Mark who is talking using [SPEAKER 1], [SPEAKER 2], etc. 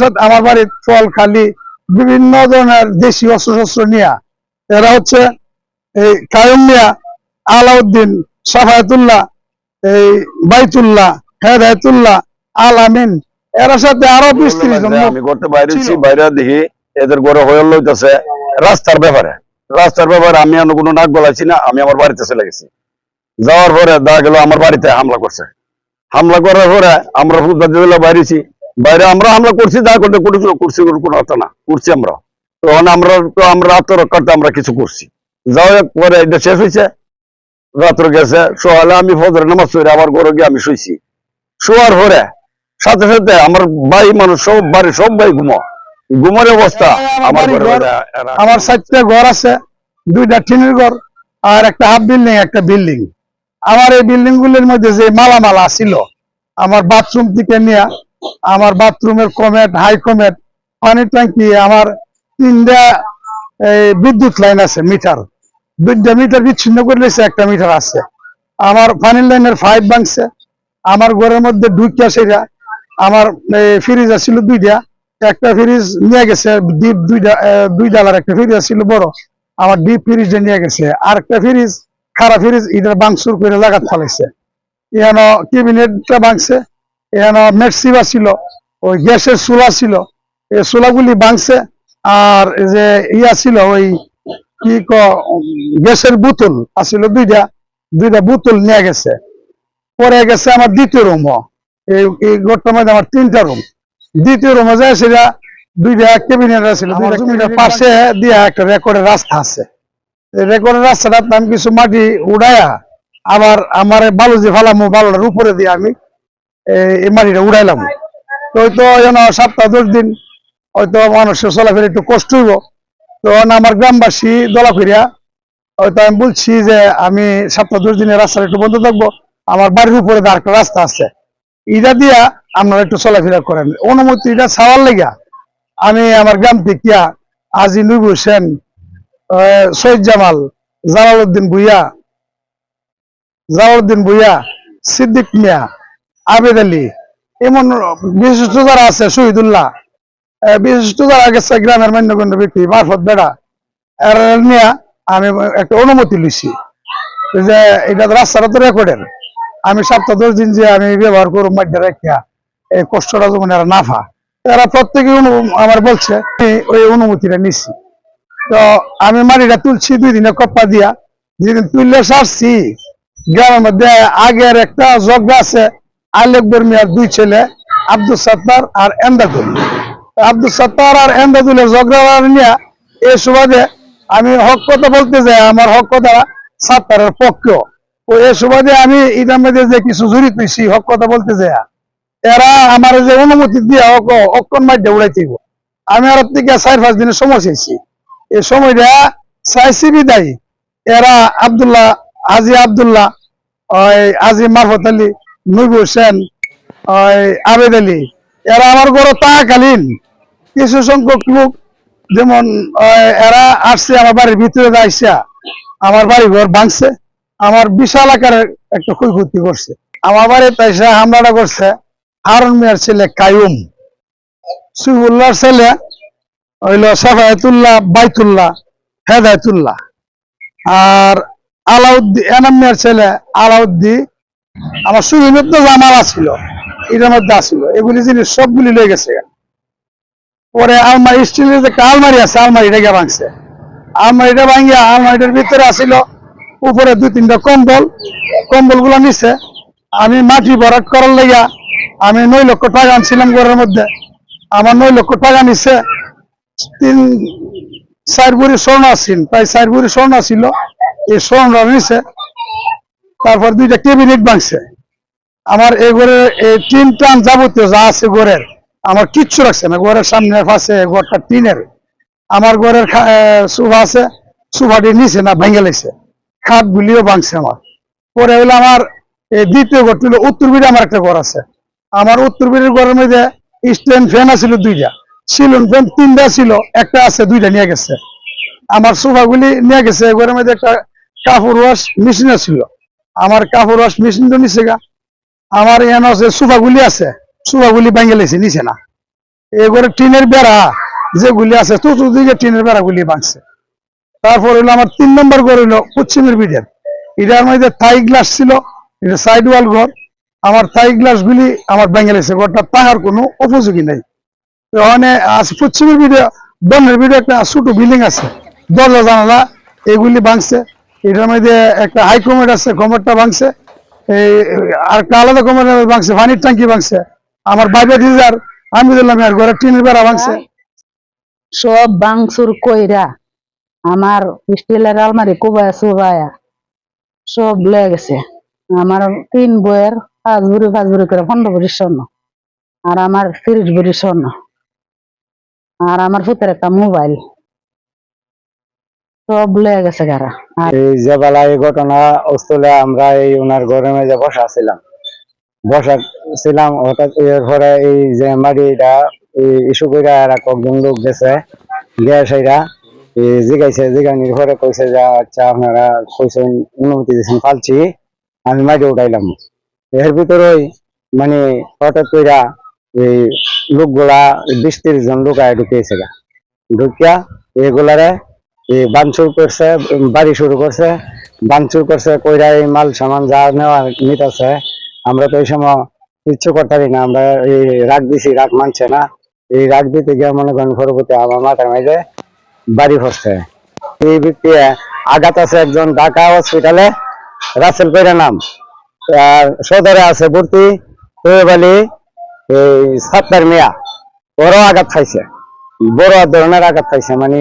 [SPEAKER 1] সাথে আমার বাড়ির খালি বিভিন্ন ধরনের দেশি অস্ত্র শস্ত্র নিয়া। এরা হচ্ছে এই কায়ুম মিয়া আলাউদ্দিন সাফায়তুল্লাহ এই বাইতুল্লাহ হেদায়তুল্লাহ আল আমিন। এরা সাথে আরও বিশ ত্রিশ জন
[SPEAKER 2] করতে বাইরেছি বাইরে দেখি এদের ঘরে হয়ে লইতেছে। রাস্তার ব্যাপারে রাস্তার ব্যাপারে আমি কোনো নাক গলাইছি না আমি আমার বাড়িতে চলে গেছি। যাওয়ার পরে দেখা গেল আমার বাড়িতে হামলা করছে। হামলা করার পরে আমরা বাইরেছি। বাইরে আমরা হামলা করছি যা করতে করছি করছি কোনো কথা না। করছি আমরা। তখন আমরা তো আমরা আত্মরক্ষার্থে আমরা কিছু করছি। যাও পরে এটা শেষ হয়েছে। রাত্র গেছে সকালে আমি ফজর নামাজ পড়ে আবার ঘরে গিয়ে আমি শুইছি। শোয়ার পরে সাথে সাথে আমার ভাই মানুষ সব বাড়ি সব ভাই ঘুমো ঘুমের অবস্থা আমার
[SPEAKER 1] বাড়ি
[SPEAKER 2] ঘরে।
[SPEAKER 1] আমার আছে দুইটা টিনের ঘর আর একটা হাফ বিল্ডিং একটা বিল্ডিং। আমার এই বিল্ডিং গুলির মধ্যে যে মালামাল ছিল আমার বাথরুম থেকে নিয়ে আমার বাথরুমের কমেট, হাই কমেট, পানি ট্যাঙ্কি, আমার তিনটা বিদ্যুৎ লাইন আছে, মিটার। দুইটা মিটার বিচ্ছিন্ন করে লেছে, একটা মিটার আছে। আমার পানির লাইনের পাইপ ভাঙছে, আমার ঘরের মধ্যে ঢুকিয়া সেটা আমার ফ্রিজ ছিল দুইটা, একটা ফ্রিজ নিয়ে গেছে ডিপ দুইটা দুই ডালার একটা ফ্রিজ ছিল বড়, আমার ডিপ ফ্রিজটা নিয়ে গেছে। আর একটা ফ্রিজ খারাপ ফ্রিজ এটা বাংসুর করে লাগাত ফেলাইছে। এখানে কেবিনেটটা ভাঙছে এখানে মেক্সিবা ছিল ওই গ্যাসের চুলা ছিল এই চুলাগুলি বাংছে আর এই যে ইয়া ছিল ওই কি ক গ্যাসের বোতল আছিল দুইটা দুইটা বোতল নিয়ে গেছে। পরে গেছে আমার দ্বিতীয় রুম এই ঘরটার মধ্যে আমার তিনটা রুম। দ্বিতীয় রুমে যায় সেটা দুইটা ক্যাবিনেট আছে আমার জমিটার পাশে দিয়া একটা রেকর্ডের রাস্তা আছে। রেকর্ডের রাস্তাটা আমি কিছু মাটি উড়াইয়া আবার আমার বালু যে ফালামো বালুটার উপরে দিয়ে আমি এই- মাটিটা উড়াইলাম। তো হয়তো যেন সপ্তাহ দশ দিন হয়তো মানুষের চলাফেরা একটু কষ্ট হইব। তখন আমার গ্রামবাসী দলা ফিরিয়া হয়তো আমি বলছি যে আমি সপ্তাহ দশ দিনের রাস্তাটা একটু বন্ধ থাকব। আমার বাড়ির উপরে একটা রাস্তা আছে। এটা দিয়া আপনারা একটু চলাফেরা করেন। অনুমতি এটা ছাওয়ার লেগা আমি আমার গ্রাম থেকে আজি নুব হোসেন সৈয়দ জামাল, জালালউদ্দিন ভুইয়া জালালউদ্দিন ভুইয়া, সিদ্দিক মিয়া আবেদ আলী, এমন বিশিষ্ট যারা আছে, শহীদুল্লাহ। বিশিষ্ট যারা গেছে, গ্রামের মান্যগণ্য ব্যক্তি, মারফত বেড়া। এর নিয়ে, আমি একটা অনুমতি লইছি যে এটা রাস্তাটা তো রেকর্ডের আমি সপ্তাহ দশ দিন যে আমি ব্যবহার করব মধ্যে রেখা এই কষ্টটা যেমন এরা না ফা এরা প্রত্যেকে আমার বলছে ওই অনুমতিটা নিছি। তো আমি মাটিটা তুলছি, দুই দিনে কপ্পা দিয়া। যেদিন তুললে সারছি, গ্রামের মধ্যে আগের একটা জগা আছে আলেকবর মিয়ার দুই ছেলে, আব্দুল সত্তার আর এন্দাদুল আব্দুল সত্তার আর এন্দাদুলের জগা নিয়ে এই সুবাদে আমি হক কথা বলতে যাই, আমার হক কথা সাত্তারের পক্ষ ও এই সুবাদে আমি ইদার মধ্যে যে কিছু জড়িত হয়েছি, হক কথা বলতে যাই, এরা আমার যে অনুমতি দিয়ে হক অক্ষণ মাধ্যমে উড়াইতে হইব। আমি আর থেকে চার পাঁচ দিনের সময় চাইছি। এই সময়টা চাইছি বিদায়। এরা আব্দুল্লাহ আজি আব্দুল্লাহ হাজি মারফত আলী হোসেন, ওই আবেদ আলী, এরা আমার ঘরে তাকালীন কিছু সংখ্যক লোক, যেমন এরা আসছে আমার বাড়ির ভিতরে যাইছে আমার বাড়ি ঘর ভাঙছে, আমার বিশাল আকারের একটা ক্ষয়ক্ষতি করছে। আমার বাড়িতে এসে হামলাটা করছে হারুন মিয়ার ছেলে কায়ুম সুবুল্লাহর ছেলে হইল সাফায়তুল্লাহ, বাইতুল্লাহ, হেদায়তুল্লাহ। আর আলাউদ্দিন, এনাম মিয়ার ছেলে আলাউদ্দিন আমার সুবিমত জামাল আছিল, এটার মধ্যে আছিল। এগুলি জিনিস সবগুলি লয়ে গেছে। পরে আলমারি, স্টিলের যে আলমারি আছে, আলমারিটা গিয়ে ভাঙছে। আলমারিটা ভাঙিয়া আলমারিটার ভিতরে আসিল উপরে দুই তিনটা কম্বল। কম্বলগুলো নিছে। আমি মাটি ভরাট করার লেগা আমি নয় লক্ষ টাকা আনছিলাম ঘরের মধ্যে। আমার নয় লক্ষ টাকা নিছে। তিন, চার বুড়ি স্বর্ণ আসছিল প্রায় চার বুড়ি স্বর্ণ ছিল এই স্বর্ণটা নিছে। তারপর দুইটা ক্যাবিনেট ভাঙছে। আমার এই ঘরের এই টিন টান যাবতীয় যা আছে ঘরের, আমার কিচ্ছু রাখছে না। ঘরের সামনে পাশে ঘরটা টিনের। আমার ঘরের সুফা আছে, সুফাটি নিচে না ভেঙে লেছে খাট গুলিও ভাঙছে আমার। পরে হইল আমার এই দ্বিতীয় ঘরটি হলো উত্তর আমার একটা ঘর আছে। আমার উত্তর বিড়ের ঘরের মধ্যে স্ট্যান্ড ফ্যান আছিল দুইটা। সিলন ফ্যান তিনটা ছিল, একটা আছে, দুইটা নিয়ে গেছে। আমার সোফাগুলি নিয়ে গেছে ঘরের মধ্যে একটা কাপড় ওয়াশ মেশিন ছিল। আমার কাপড় ওয়াশ মেশিন তো নিচে গা। আমার এখানে আছে সোফাগুলি আছে। সোফাগুলি ভেঙে লেছে নিচে না। এই ঘরে টিনের বেড়া যেগুলি আছে, চতুর্দিকে টিনের বেড়াগুলি ভাঙছে। তারপর হইল আমার তিন নম্বর ঘর হইল পশ্চিমের বিডের এটার মধ্যে থাই গ্লাস ছিল, এটা সাইড ওয়াল ঘর। আমার থাই গ্লাস গুলি আমার ভেঙে গেছে ঘরটা তাহার কোনো উপযোগী নাই। ওখানে আজ পশ্চিমের বিডে বনের বিডে একটা ছোট বিল্ডিং আছে, দরজা জানালা, এগুলি ভাঙছে। এটার মধ্যে একটা হাই কমেট আছে কমেটটা ভাঙছে। এই, আর একটা আলাদা কমেট ভাঙছে, পানির ট্যাঙ্কি ভাঙছে। আমার বাইরে ডিজার আমি দিলাম আর ঘরে টিনের বেড়া ভাঙছে।
[SPEAKER 3] সব বাংসুর কইরা আমার স্টিলের আলমারি কুবায়া সুবায়া সব লেগে গেছে। আমার তিন বইয়ের পাঁচ বুড়ি পাঁচ বুড়ি করে পনেরো বুড়ির স্বর্ণ। আর আমার তিরিশ বুড়ির স্বর্ণ। আর আমার পুতের একটা মোবাইল। সব লেগে গেছে গারা
[SPEAKER 4] এই যে বেলা এই ঘটনা স্থলে আমরা এই ওনার বসা ছিলাম। বসা ছিলাম, হঠাৎ এই যে ইস্যু করে আর কয়েকজন লোক গেছে জিগাইছে জিগানির কইছে যে আচ্ছা আপনারা কইছেন, অনুমতি দিয়েছেন পালছি, আমি মাটি উঠাইলাম। এর ভিতরেই মানে হঠাৎ কইরা এই লোকগুলা বিশ তিরিশ জন লোক আয় ঢুকিয়েছে ঢুকিয়া এগুলারে বানচুর করছে, বাড়ি শুরু করছে বানচুর করছে কইরা এই মাল, সামান যা নেওয়া নিতেছে আমরা তো এই সময় কিচ্ছু করতে না, আমরা এই রাগ দিছি, রাগ মানছে না। এই রাগ দিতে গিয়ে মনে করেন পরবর্তী আমার মাথার মাঝে বাড়ি পড়ছে এই ব্যক্তি আঘাত আছে একজন ঢাকা হসপিটালে রাসেল কইরা নাম। আর সদরে আছে ভর্তি তৈব আলী, এই সাত্তার মিয়া। ওরাও আঘাত খাইছে। বড় ধরনের আঘাত খাইছে মানে